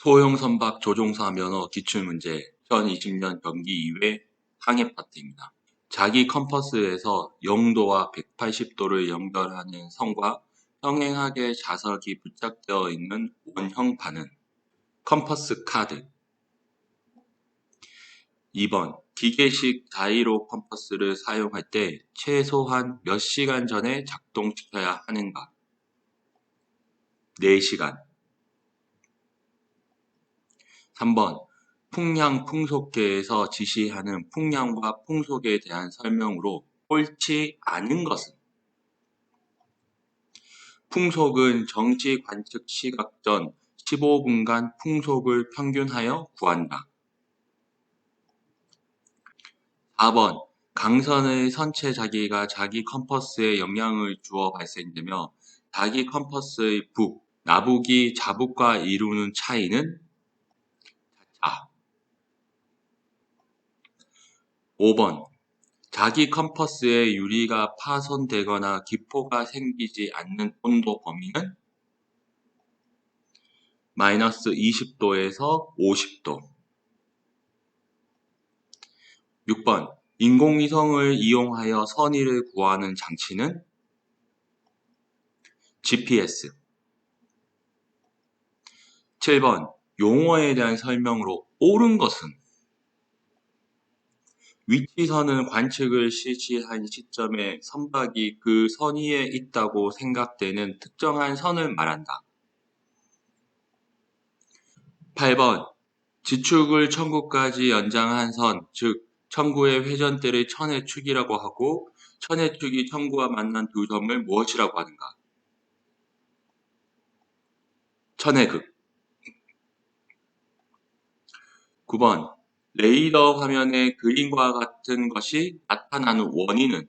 소형 선박 조종사 면허 기출 문제 2020년 경기 2회 항해 파트입니다. 자기 컴퍼스에서 0도와 180도를 연결하는 선과 평행하게 자석이 부착되어 있는 원형판은 컴퍼스 카드 2번 기계식 자이로 컴퍼스를 사용할 때 최소한 몇 시간 전에 작동시켜야 하는가? 4시간 3번 풍량 풍속계에서 지시하는 풍량과 풍속에 대한 설명으로 옳지 않은 것은 풍속은 정지 관측 시각 전 15분간 풍속을 평균하여 구한다. 4번 강선의 선체 자기가 자기 컴퍼스에 영향을 주어 발생되며 자기 컴퍼스의 북, 나북이 자북과 이루는 차이는 아. 5번. 자기 컴퍼스의 유리가 파손되거나 기포가 생기지 않는 온도 범위는? 마이너스 20도에서 50도. 6번. 인공위성을 이용하여 선의를 구하는 장치는? GPS 7번. 용어에 대한 설명으로 옳은 것은 위치선은 관측을 실시한 시점에 선박이 그 선 위에 있다고 생각되는 특정한 선을 말한다. 8번 지축을 천구까지 연장한 선, 즉 천구의 회전대를 천의 축이라고 하고 천의 축이 천구와 만난 두 점을 무엇이라고 하는가? 천의 극 9번 레이더 화면에 그림과 같은 것이 나타나는 원인은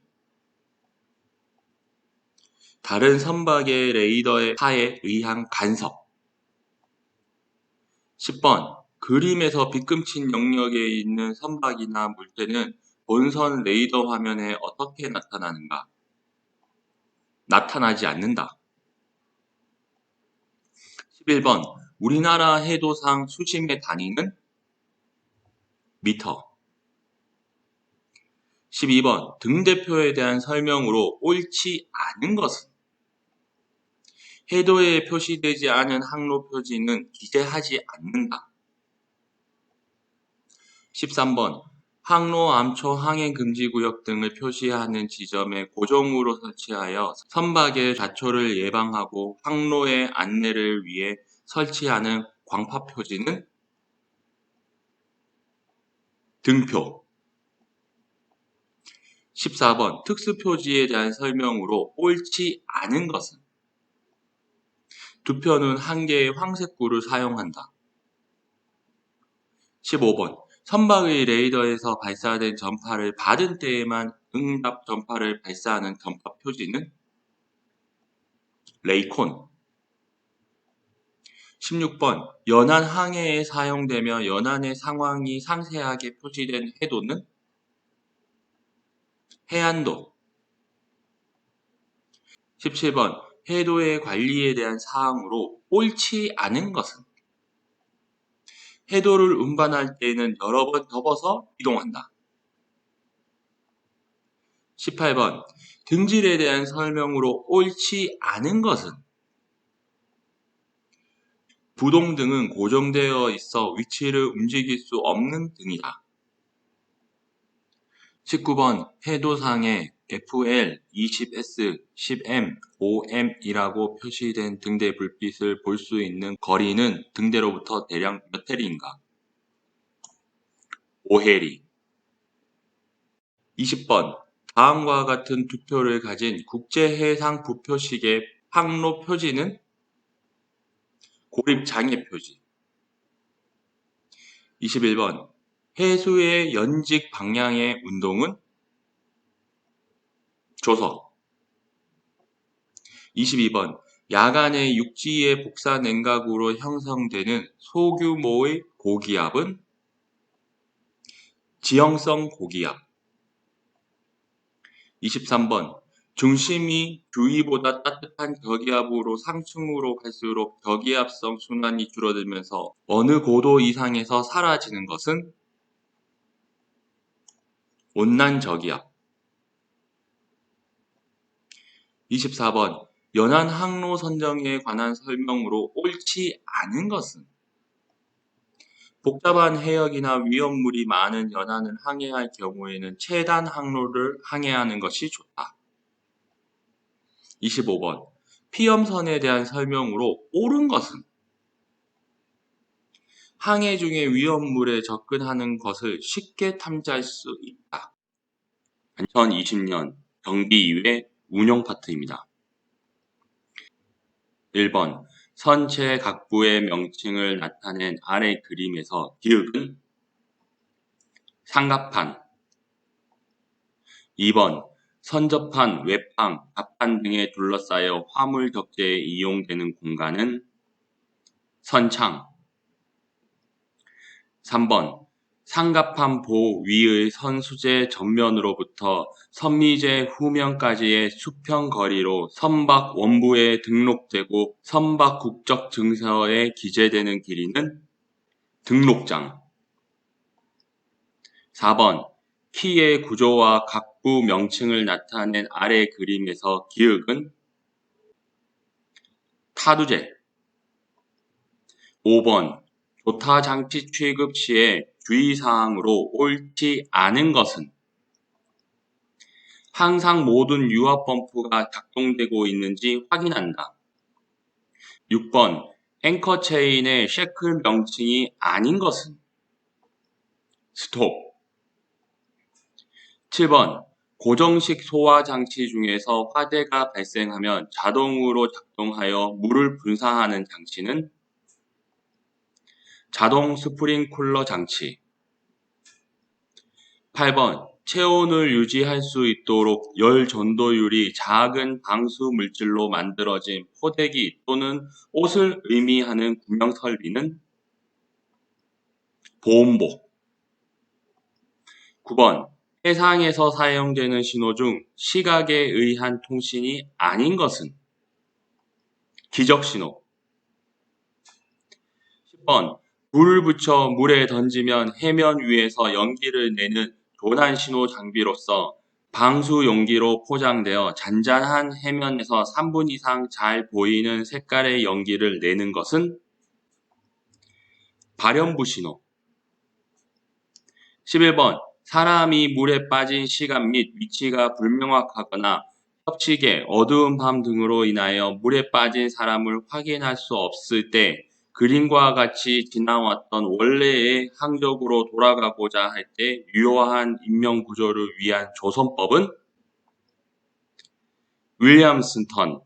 다른 선박의 레이더의 파에 의한 간섭 10번 그림에서 빗금친 영역에 있는 선박이나 물체는 본선 레이더 화면에 어떻게 나타나는가? 나타나지 않는다. 11번 우리나라 해도상 수심의 단위는 미터 12번 등대표에 대한 설명으로 옳지 않은 것은 해도에 표시되지 않은 항로 표지는 기재하지 않는다. 13번 항로, 암초, 항행 금지 구역 등을 표시하는 지점에 고정으로 설치하여 선박의 좌초를 예방하고 항로의 안내를 위해 설치하는 광파 표지는 등표. 14번 특수표지에 대한 설명으로 옳지 않은 것은? 두 표는 한 개의 황색구를 사용한다. 15번 선박의 레이더에서 발사된 전파를 받은 때에만 응답 전파를 발사하는 전파 표지는? 레이콘 16번 연안 항해에 사용되며 연안의 상황이 상세하게 표시된 해도는? 해안도. 17번 해도의 관리에 대한 사항으로 옳지 않은 것은? 해도를 운반할 때에는 여러 번 접어서 이동한다. 18번 등질에 대한 설명으로 옳지 않은 것은 부동등은 고정되어 있어 위치를 움직일 수 없는 등이다. 19번 해도상에 FL, 20S, 10M, 5M이라고 표시된 등대 불빛을 볼 수 있는 거리는 등대로부터 대략 몇 해리인가? 5해리 20번 다음과 같은 두 표를 가진 국제해상 부표식의 항로 표지는 고립장애 표지. 21번 해수의 연직 방향의 운동은 조석 22번 야간의 육지의 복사 냉각으로 형성되는 소규모의 고기압은 지형성 고기압. 23번 중심이 주위보다 따뜻한 저기압으로 상층으로 갈수록 저기압성 순환이 줄어들면서 어느 고도 이상에서 사라지는 것은 온난 저기압. 24번 연안 항로 선정에 관한 설명으로 옳지 않은 것은 복잡한 해역이나 위험물이 많은 연안을 항해할 경우에는 최단 항로를 항해하는 것이 좋다. 25번 피험선에 대한 설명으로 옳은 것은 항해 중에 위험물에 접근하는 것을 쉽게 탐지할 수 있다. 2020년 경비 2회 운영 파트입니다. 1번 선체 각부의 명칭을 나타낸 아래 그림에서 기역은 상갑판 2번 선접한, 외판, 갑판 등에 둘러싸여 화물 격제에 이용되는 공간은 선창. 3번 상갑판 보 위의 선수재 전면으로부터 선미재 후면까지의 수평 거리로 선박 원부에 등록되고 선박 국적 증서에 기재되는 길이는 등록장. 4번 키의 구조와 각 부 명칭을 나타낸 아래 그림에서 기역은 타두제. 5번 조타 장치 취급 시에 주의사항으로 옳지 않은 것은? 항상 모든 유압 펌프가 작동되고 있는지 확인한다. 6번 앵커 체인의 셰클 명칭이 아닌 것은? 스톱. 7번 고정식 소화 장치 중에서 화재가 발생하면 자동으로 작동하여 물을 분사하는 장치는 자동 스프링 쿨러 장치. 8번 체온을 유지할 수 있도록 열 전도율이 작은 방수 물질로 만들어진 포대기 또는 옷을 의미하는 구명 설비는 보온복. 9번 해상에서 사용되는 신호 중 시각에 의한 통신이 아닌 것은 기적신호. 10번 불을 붙여 물에 던지면 해면 위에서 연기를 내는 도난 신호 장비로서 방수 용기로 포장되어 잔잔한 해면에서 3분 이상 잘 보이는 색깔의 연기를 내는 것은 발연부 신호. 11번 사람이 물에 빠진 시간 및 위치가 불명확하거나 협치계, 어두운 밤 등으로 인하여 물에 빠진 사람을 확인할 수 없을 때 그림과 같이 지나왔던 원래의 항적으로 돌아가고자 할 때 유효한 인명 구조를 위한 조선법은? 윌리엄슨턴.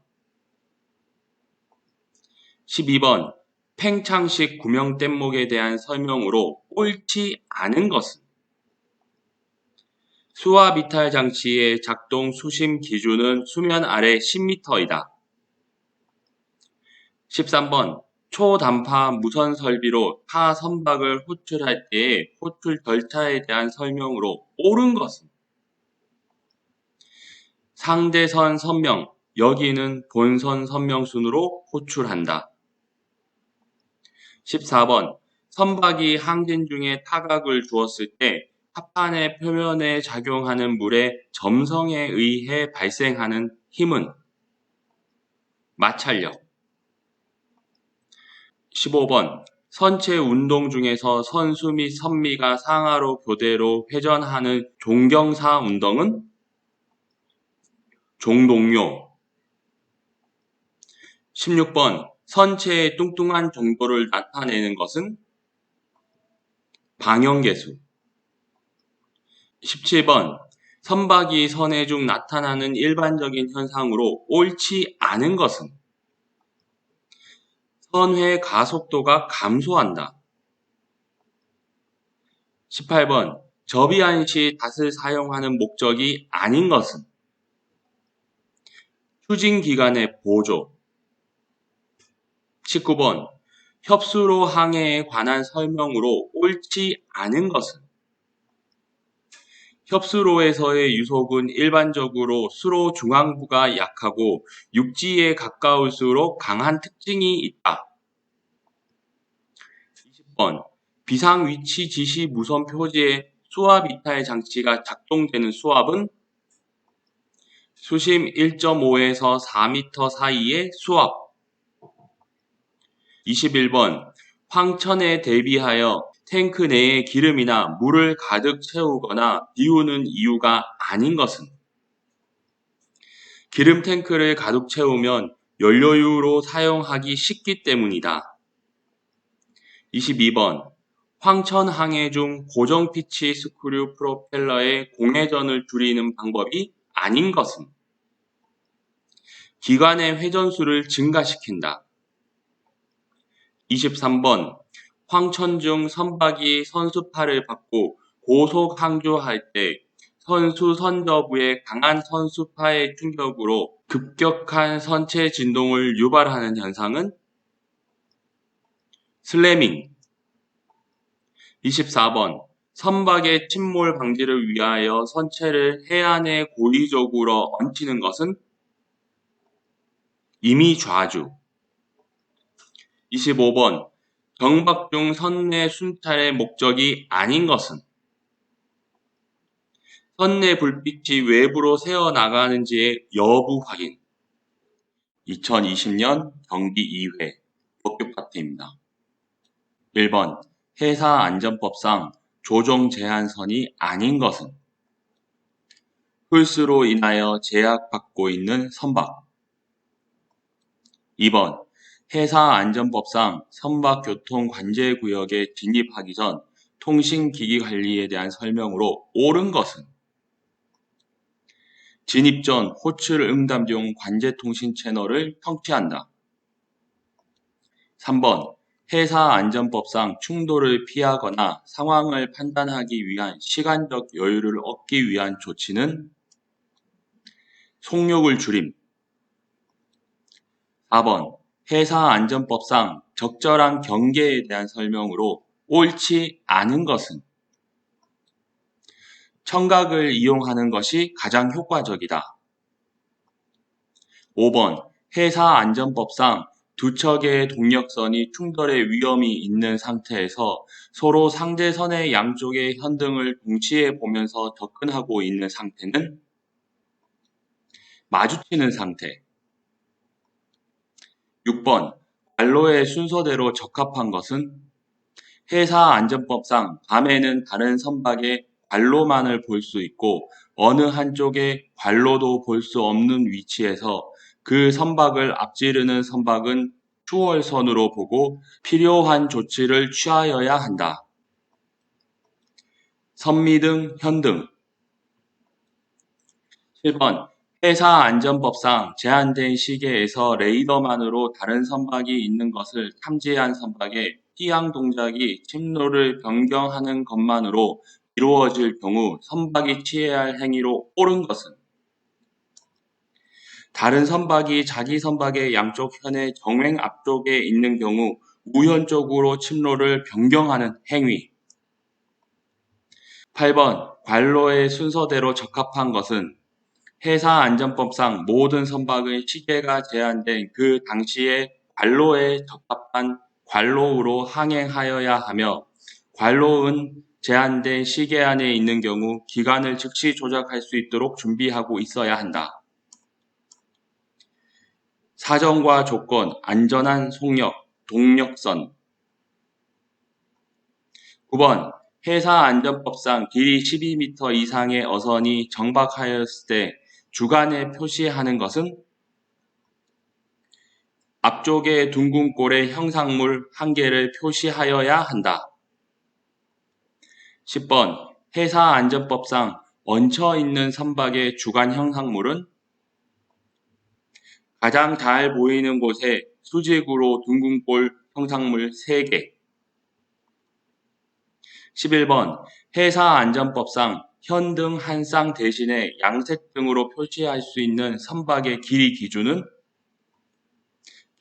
12번. 팽창식 구명 뗏목에 대한 설명으로 옳지 않은 것은 수압 이탈 장치의 작동 수심 기준은 수면 아래 10m이다. 13번 초단파 무선 설비로 타 선박을 호출할 때의 호출 절차에 대한 설명으로 옳은 것은 상대선 선명, 여기는 본선 선명 순으로 호출한다. 14번 선박이 항진 중에 타각을 주었을 때 합판의 표면에 작용하는 물의 점성에 의해 발생하는 힘은 마찰력. 15번 선체 운동 중에서 선수 및 선미가 상하로 교대로 회전하는 종경사 운동은 종동요. 16번 선체의 뚱뚱한 정도를 나타내는 것은 방형계수 17번 선박이 선해 중 나타나는 일반적인 현상으로 옳지 않은 것은 선회 가속도가 감소한다. 18번 접이한 시 닷을 사용하는 목적이 아닌 것은 추진 기간의 보조 19번 협수로 항해에 관한 설명으로 옳지 않은 것은 협수로에서의 유속은 일반적으로 수로 중앙부가 약하고 육지에 가까울수록 강한 특징이 있다. 20번 비상 위치 지시 무선 표지에 수압 이탈 장치가 작동되는 수압은 수심 1.5에서 4m 사이의 수압. 21번 황천에 대비하여 탱크 내에 기름이나 물을 가득 채우거나 비우는 이유가 아닌 것은 기름 탱크를 가득 채우면 연료유로 사용하기 쉽기 때문이다. 22번 황천 항해 중 고정 피치 스크류 프로펠러의 공회전을 줄이는 방법이 아닌 것은 기관의 회전수를 증가시킨다. 23번 황천 중 선박이 선수파를 받고 고속 항주할 때 선수 선저부의 강한 선수파의 충격으로 급격한 선체 진동을 유발하는 현상은 슬래밍. 24번. 선박의 침몰 방지를 위하여 선체를 해안에 고의적으로 얹히는 것은 이미 좌주. 25번 중 선내 순찰의 목적이 아닌 것은 선내 불빛이 외부로 새어나가는지의 여부 확인 2020년 경기 2회 법규 파트입니다. 1번 회사 안전법상 조정 제한선이 아닌 것은 홀수로 인하여 제약받고 있는 선박 2번 회사 안전법상 선박교통관제구역에 진입하기 전 통신기기 관리에 대한 설명으로 옳은 것은 진입 전 호출 응답용 관제통신 채널을 청취한다. 3번 회사 안전법상 충돌을 피하거나 상황을 판단하기 위한 시간적 여유를 얻기 위한 조치는 속력을 줄임. 4번 회사 안전법상 적절한 경계에 대한 설명으로 옳지 않은 것은 청각을 이용하는 것이 가장 효과적이다. 5번 회사 안전법상 두 척의 동력선이 충돌의 위험이 있는 상태에서 서로 상대선의 양쪽의 현등을 동시에 보면서 접근하고 있는 상태는 마주치는 상태. 6번 관로의 순서대로 적합한 것은 회사 안전법상 밤에는 다른 선박의 관로만을 볼 수 있고 어느 한쪽의 관로도 볼 수 없는 위치에서 그 선박을 앞지르는 선박은 추월선으로 보고 필요한 조치를 취하여야 한다. 선미 등, 현등 7번 회사 안전법상 제한된 시계에서 레이더만으로 다른 선박이 있는 것을 탐지한 선박의 피항 동작이 침로를 변경하는 것만으로 이루어질 경우 선박이 취해야 할 행위로 옳은 것은 다른 선박이 자기 선박의 양쪽 현의 정횡 앞쪽에 있는 경우 우연적으로 침로를 변경하는 행위. 8번 관로의 순서대로 적합한 것은 회사 안전법상 모든 선박의 시계가 제한된 그 당시에 관로에 적합한 관로우로 항행하여야 하며 관로은 제한된 시계 안에 있는 경우 기간을 즉시 조작할 수 있도록 준비하고 있어야 한다. 사정과 조건, 안전한 속력, 동력선. 9번 회사 안전법상 길이 12m 이상의 어선이 정박하였을 때 주간에 표시하는 것은 앞쪽에 둥근 꼴의 형상물 한 개를 표시하여야 한다. 10번 회사 안전법상 얹혀 있는 선박의 주간 형상물은 가장 잘 보이는 곳에 수직으로 둥근 꼴 형상물 3개. 11번 회사 안전법상 현등 한 쌍 대신에 양색 등으로 표시할 수 있는 선박의 길이 기준은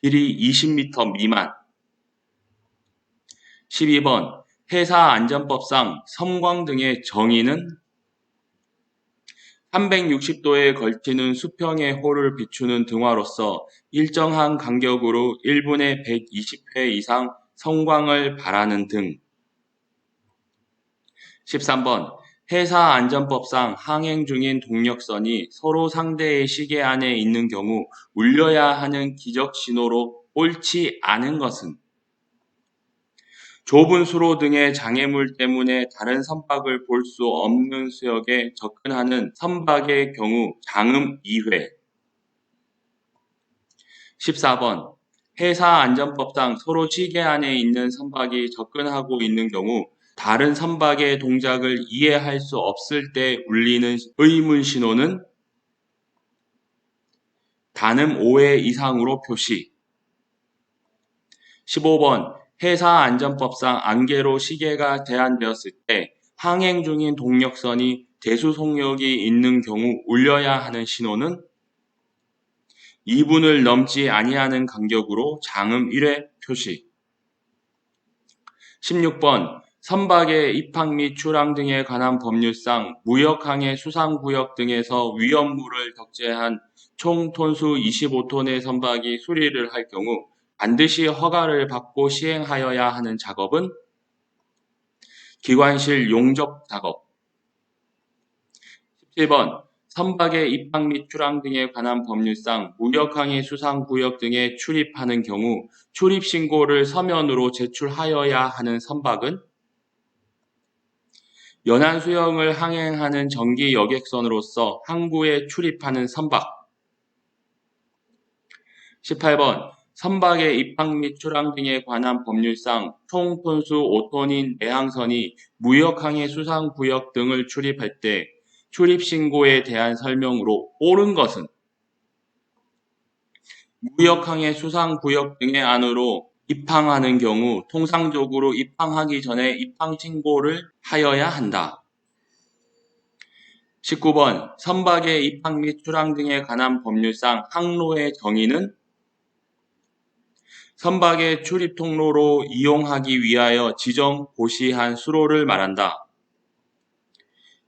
길이 20m 미만. 12번 회사 안전법상 섬광 등의 정의는 360도에 걸치는 수평의 홀을 비추는 등화로서 일정한 간격으로 1분에 120회 이상 성광을 발하는 등. 13번 회사안전법상 항행 중인 동력선이 서로 상대의 시계 안에 있는 경우 울려야 하는 기적 신호로 옳지 않은 것은 좁은 수로 등의 장애물 때문에 다른 선박을 볼 수 없는 수역에 접근하는 선박의 경우 장음 2회. 14번. 회사 안전법상 서로 시계 안에 있는 선박이 접근하고 있는 경우 다른 선박의 동작을 이해할 수 없을 때 울리는 의문 신호는 단음 5회 이상으로 표시. 15번 회사 안전법상 안개로 시계가 제한되었을 때 항행 중인 동력선이 대수 속력이 있는 경우 울려야 하는 신호는 2분을 넘지 아니하는 간격으로 장음 1회 표시. 16번 선박의 입항 및 출항 등에 관한 법률상 무역항해 수상구역 등에서 위험물을 적재한 총 톤수 25톤의 선박이 수리를 할 경우 반드시 허가를 받고 시행하여야 하는 작업은 기관실 용접 작업. 17번 선박의 입항 및 출항 등에 관한 법률상 무역항해 수상구역 등에 출입하는 경우 출입신고를 서면으로 제출하여야 하는 선박은 연안 수영을 항행하는 정기 여객선으로서 항구에 출입하는 선박. 18번 선박의 입항 및 출항 등에 관한 법률상 총 톤수 5톤인 내항선이 무역항해 수상구역 등을 출입할 때 출입신고에 대한 설명으로 옳은 것은 무역항해 수상구역 등의 안으로 입항하는 경우 통상적으로 입항하기 전에 입항 신고를 하여야 한다. 19번 선박의 입항 및 출항 등에 관한 법률상 항로의 정의는 선박의 출입 통로로 이용하기 위하여 지정 고시한 수로를 말한다.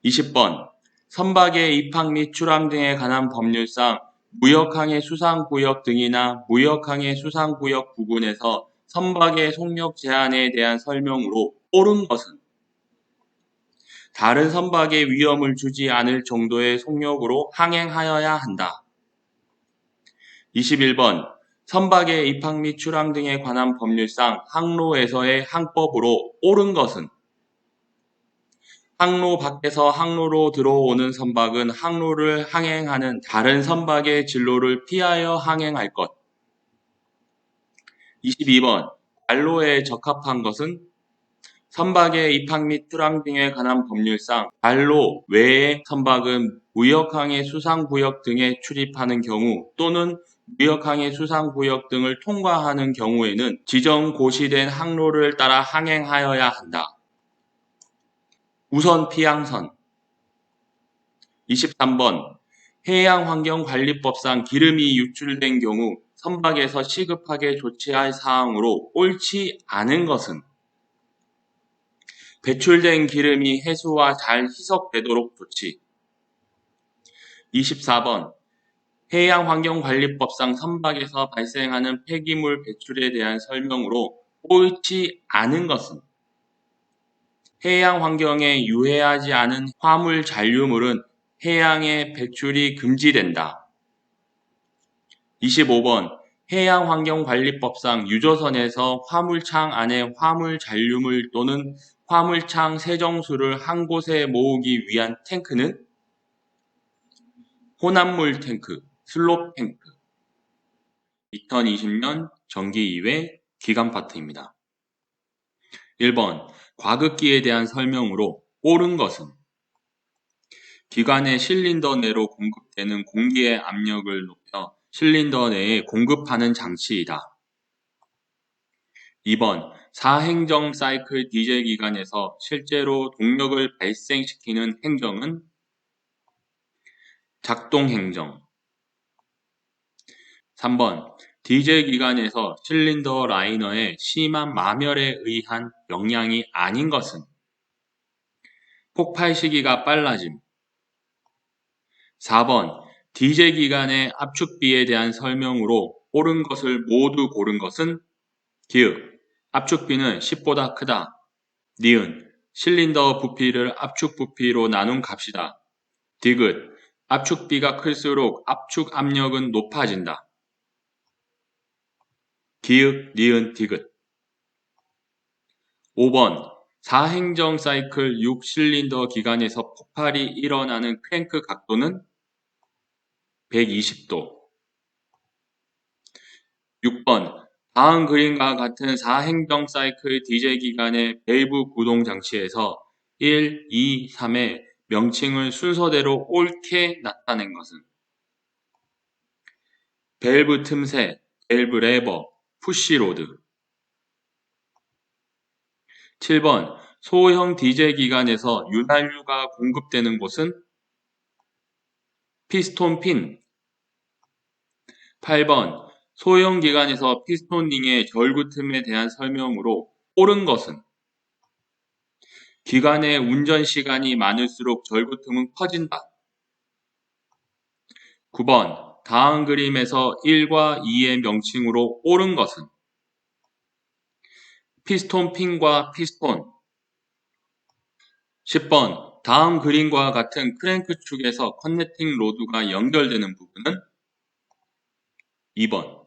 20번 선박의 입항 및 출항 등에 관한 법률상 무역항해 수상구역 등이나 무역항해 수상구역 부근에서 선박의 속력 제한에 대한 설명으로 옳은 것은 다른 선박에 위험을 주지 않을 정도의 속력으로 항행하여야 한다. 21번 선박의 입항 및 출항 등에 관한 법률상 항로에서의 항법으로 옳은 것은 항로 밖에서 항로로 들어오는 선박은 항로를 항행하는 다른 선박의 진로를 피하여 항행할 것. 22번 관로에 적합한 것은 선박의 입항 및 출항 등에 관한 법률상 관로 외의 선박은 무역항해 수상구역 등에 출입하는 경우 또는 무역항해 수상구역 등을 통과하는 경우에는 지정 고시된 항로를 따라 항행하여야 한다. 우선 피항선. 23번. 해양환경관리법상 기름이 유출된 경우 선박에서 시급하게 조치할 사항으로 옳지 않은 것은? 배출된 기름이 해수와 잘 희석되도록 조치. 24번. 해양환경관리법상 선박에서 발생하는 폐기물 배출에 대한 설명으로 옳지 않은 것은 해양 환경에 유해하지 않은 화물 잔류물은 해양에 배출이 금지된다. 25번 해양환경관리법상 유조선에서 화물창 안에 화물 잔류물 또는 화물창 세정수를 한 곳에 모으기 위한 탱크는 혼합물 탱크, 슬롭 탱크 2020년 전기 2회 기간 파트입니다. 1번 과극기에 대한 설명으로 옳은 것은? 기관의 실린더 내로 공급되는 공기의 압력을 높여 실린더 내에 공급하는 장치이다. 2번 사행정 사이클 디젤 기관에서 실제로 동력을 발생시키는 행정은? 작동 행정. 3번 디젤 기관에서 실린더 라이너의 심한 마멸에 의한 영향이 아닌 것은 폭발 시기가 빨라짐 4번 디젤 기관의 압축비에 대한 설명으로 옳은 것을 모두 고른 것은 기읍 압축비는 10보다 크다. 니은 실린더 부피를 압축 부피로 나눈 값이다. 디귿 압축비가 클수록 압축 압력은 높아진다. 기읍 니은 디귿. 5번 4행정 사이클 6실린더 기관에서 폭발이 일어나는 크랭크 각도는 120도. 6번 다음 그림과 같은 4행정 사이클 디젤 기관의 밸브 구동 장치에서 1, 2, 3의 명칭을 순서대로 옳게 나타낸 것은 밸브 틈새, 밸브 레버, 푸시로드. 7번 소형 디젤 기관에서 윤활유가 공급되는 곳은? 피스톤 핀. 8번 소형 기관에서 피스톤 링의 절구 틈에 대한 설명으로 옳은 것은? 기관의 운전 시간이 많을수록 절구 틈은 커진다. 9번 다음 그림에서 1과 2의 명칭으로 옳은 것은? 피스톤 핀과 피스톤. 10번. 다음 그림과 같은 크랭크 축에서 커넥팅 로드가 연결되는 부분은? 2번.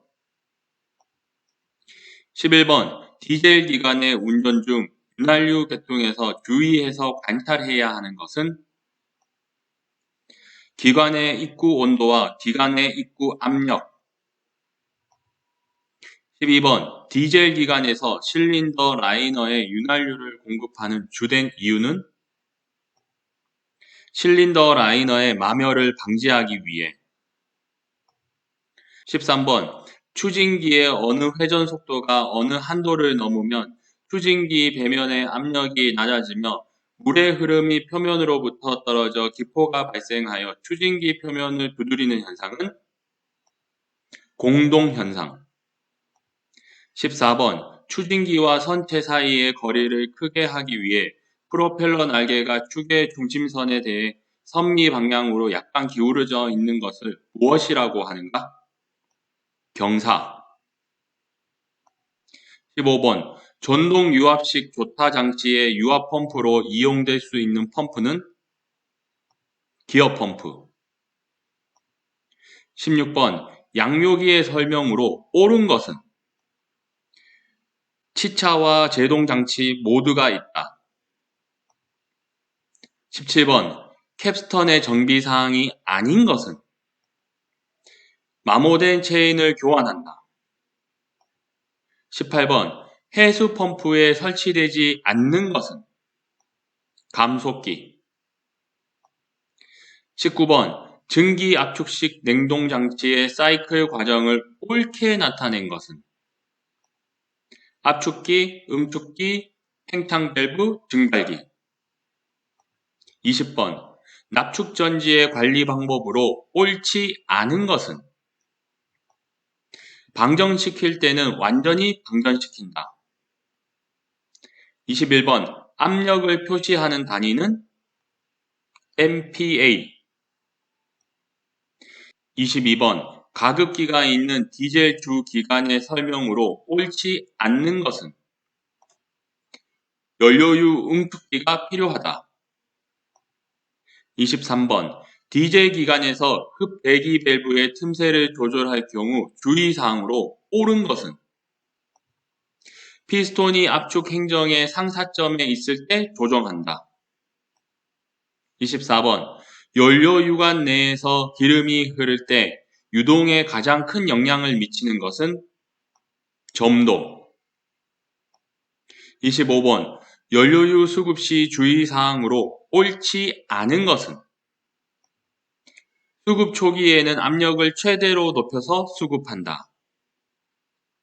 11번. 디젤 기관의 운전 중 윤활유 계통에서 주의해서 관찰해야 하는 것은 기관의 입구 온도와 기관의 입구 압력. 12번 디젤 기관에서 실린더 라이너에 윤활유를 공급하는 주된 이유는? 실린더 라이너의 마멸을 방지하기 위해. 13번 추진기의 어느 회전 속도가 어느 한도를 넘으면 추진기 배면의 압력이 낮아지며 물의 흐름이 표면으로부터 떨어져 기포가 발생하여 추진기 표면을 두드리는 현상은 공동현상 14번 추진기와 선체 사이의 거리를 크게 하기 위해 프로펠러 날개가 축의 중심선에 대해 선미 방향으로 약간 기울어져 있는 것을 무엇이라고 하는가? 경사 15번 전동 유압식 조타 장치의 유압 펌프로 이용될 수 있는 펌프는 기어 펌프 16번 양묘기의 설명으로 옳은 것은 치차와 제동 장치 모두가 있다. 17번 캡스턴의 정비 사항이 아닌 것은 마모된 체인을 교환한다. 18번 해수 펌프에 설치되지 않는 것은 감속기 19번 증기 압축식 냉동 장치의 사이클 과정을 옳게 나타낸 것은 압축기, 음축기, 팽창 밸브, 증발기 20번 납축 전지의 관리 방법으로 옳지 않은 것은 방전시킬 때는 완전히 방전시킨다. 21번 압력을 표시하는 단위는 MPa 22번 가급기가 있는 디젤 주 기관의 설명으로 옳지 않는 것은 연료유 응축기가 필요하다. 23번 디젤 기관에서 흡배기 밸브의 틈새를 조절할 경우 주의사항으로 옳은 것은 피스톤이 압축 행정의 상사점에 있을 때 조정한다. 24번 연료 유관 내에서 기름이 흐를 때 유동에 가장 큰 영향을 미치는 것은 점도. 25번 연료유 수급 시 주의사항으로 옳지 않은 것은 수급 초기에는 압력을 최대로 높여서 수급한다.